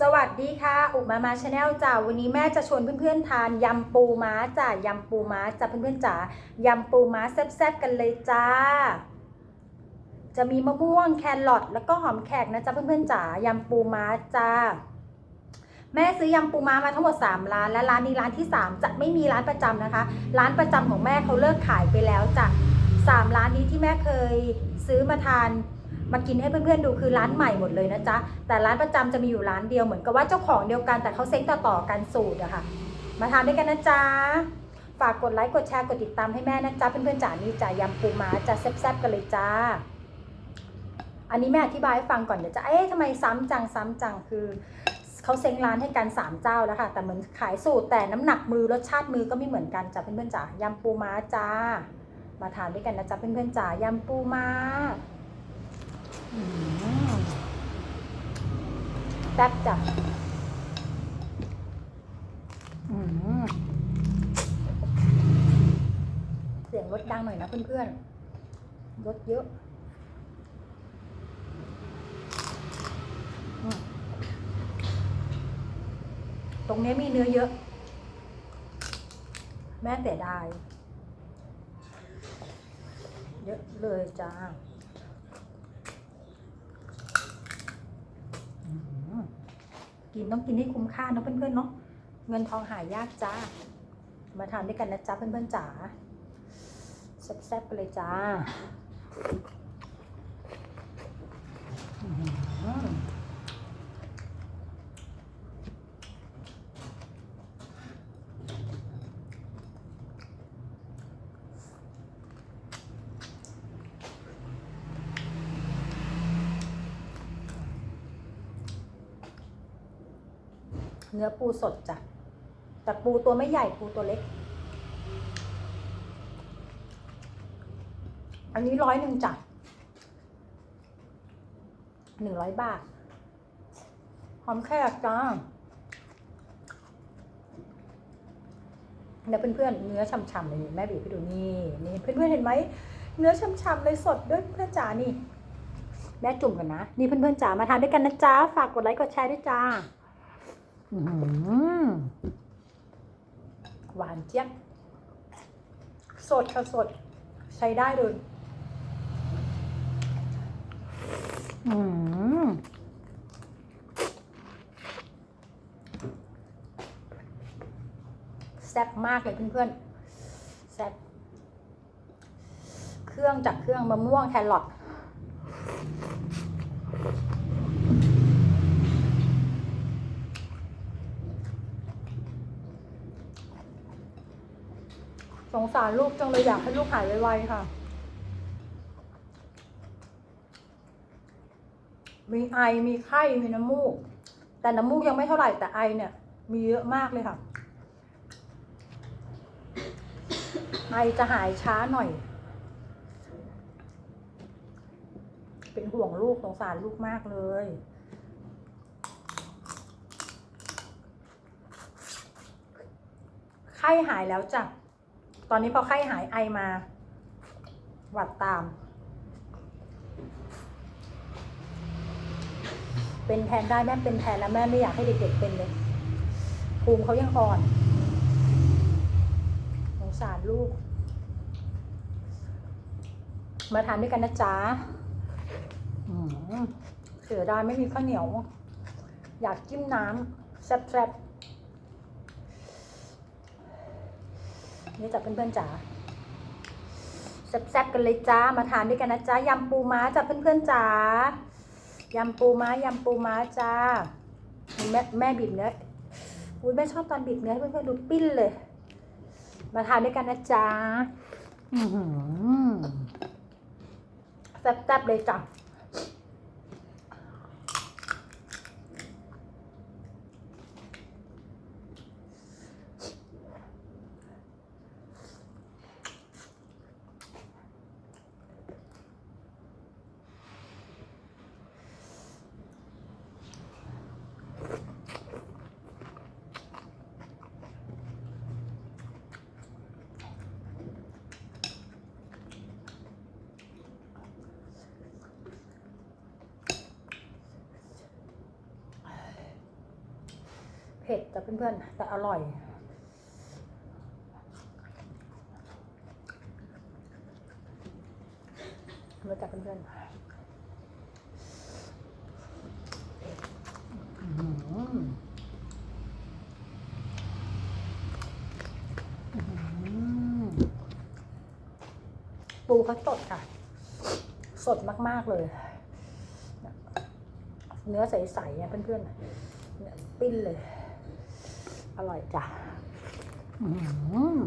สวัสดีค่ะ อุมามาชาแนลจ้าวันนี้แม่จะชวนเพื่อนๆทานยำปูม้าจ้ายำปูม้าจ้าเพื่อนๆจ๋ายำปูม้าแซ่บๆกันเลยจ้า จะมีมะม่วงแครอทแล้วก็หอมแขกนะจ๊ะเพื่อนๆจ๋ายำปูม้าจ้า แม่ซื้อยำปูม้ามาทั้งหมด 3 ร้าน และร้านนี้ร้านที่ 3 จะไม่มีร้านประจำนะคะ ร้านประจำของแม่เขาเลิกขายไปแล้วจ้ะสามร้านนี้ที่แม่เคยซื้อมาทาน มากินให้เพื่อนๆดูคือร้านใหม่หมดเลยนะจ๊ะ แต่ร้านประจำจะมีอยู่ร้านเดียวเหมือนกับว่าเจ้าของเดียวกันแต่เขาเซ็งต่อๆกันสูตรอะค่ะ มาทานด้วยกันนะจ๊ะ ฝากกดไลค์กดแชร์กดติดตามให้แม่นะจ๊ะเพื่อนๆจ๋านี่จ้ะยำปูม้าจะแซ่บๆกันเลยจ้า อันนี้แม่อธิบายให้ฟังก่อนเดี๋ยวจะเอ๊ะทำไมซ้ำจังซ้ำจังคือเขาเซ็งร้านให้กันสามเจ้าแล้วค่ะ แต่เหมือนขายสูตรแต่น้ำหนักมือรสชาติมือก็ไม่เหมือนกันจ้ะเพื่อนๆจ๋ายำปูม้าจ้า มาทานด้วยกันนะจ๊ะเพื่อนๆจ๋ายำปูม้าอืม แซ่บจ้ะอืมเสียงรถดังหน่อยนะเพื่อนๆ รถเยอะอตรงนี้มีเนื้อเยอะ แม่แต่ได้เยอะเลยจ้า อืม กินต้องกินให้คุ้มค่านะเพื่อนๆเนาะเงินทองหายากจ้า มาทานด้วยกันนะจ๊ะเพื่อนๆจ๋าแซ่บๆไปเลยจ้าอื้อหือ เนื้อปูสดจ้ะแต่ปูตัวไม่ใหญ่ปูตัวเล็ก อันนี้ร้อยหนึ่งจ้ะหนึ่งร้อยบาทหอมแขกจ้าเดี๋ยวเพื่อนๆเนื้อฉ่ำๆเลยแม่บีบให้ดูนี่นี่เพื่อนๆเห็นไหมเนื้อฉ่ำๆเลยสดด้วยเพื่อนจ๋านี่แม่จุ่มกันนะ นี่เพื่อนๆจ๋ามาทานด้วยกันนะจ๊ะฝากกดไลค์กดแชร์ด้วยจ้า หวานเจี๊ยบ สดค่ะสด ใช้ได้เลยอืมแซ่บมากเลยเพื่อนๆแซ่บเครื่องจากเครื่องมะม่วงแครอท สงสารลูกจังเลยอยากให้ลูกหายไวๆค่ะ มีไอมีไข้มีน้ำมูก แต่น้ำมูกยังไม่เท่าไหร่แต่ไอเนี่ย มีเยอะมากเลยค่ะ ไอจะหายช้าหน่อย เป็นห่วงลูกสงสารลูกมากเลยไข้หายแล้วจ้ะ ตอนนี้พอไข้หายไอมา หวัดตาม เป็นแทนได้แม่เป็นแทนแล้วแม่ไม่อยากให้เด็กๆเป็นเลยภูมิเขายังอ่อนสงสารลูก มาทานด้วยกันนะจ๊ะเสือดายไม่มีข้าวเหนียว อยากจิ้มน้ำแซ่บๆ นี่จับเพื่อนๆจ๋าแซ่บๆกันเลยจ้ามาทานด้วยกันนะจ๊ะยำปูม้าจ้ะเพื่อนๆจ๋ายำปูม้ายำปูม้าจ้าแม่แม่บีบเนื้ออุ้ยแม่ชอบตอนบีบเนื้อเพื่อนๆดูปิ้นเลย มาทานด้วยกันนะจ๊ะอื้อหือแซ่บๆเลยจ้ะ ผ็ดจ้ะเพื่อนๆ แต่อร่อยมาจากเพื่อนๆปูเขาสดค่ะ สดมาก ๆ เลย เนื้อใสๆเนี่ยเพื่อนๆปิ้นเลย อร่อยจ้ะอื้อหือ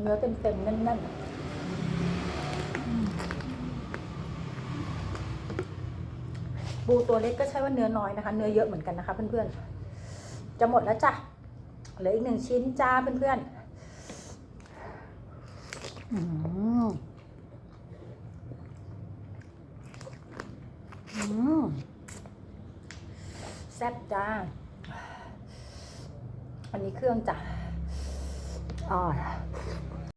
เนื้อเต็มๆแน่นๆปูตัวเล็กก็ใช่ว่าเนื้อน้อยนะคะ เนื้อเยอะเหมือนกันนะคะ เพื่อนๆ จะหมดแล้วจ้ะ เหลืออีกหนึ่งชิ้นจ้าเพื่อนๆอืมอืมแซ่บจ้า วันนี้เครื่องจะอ่อน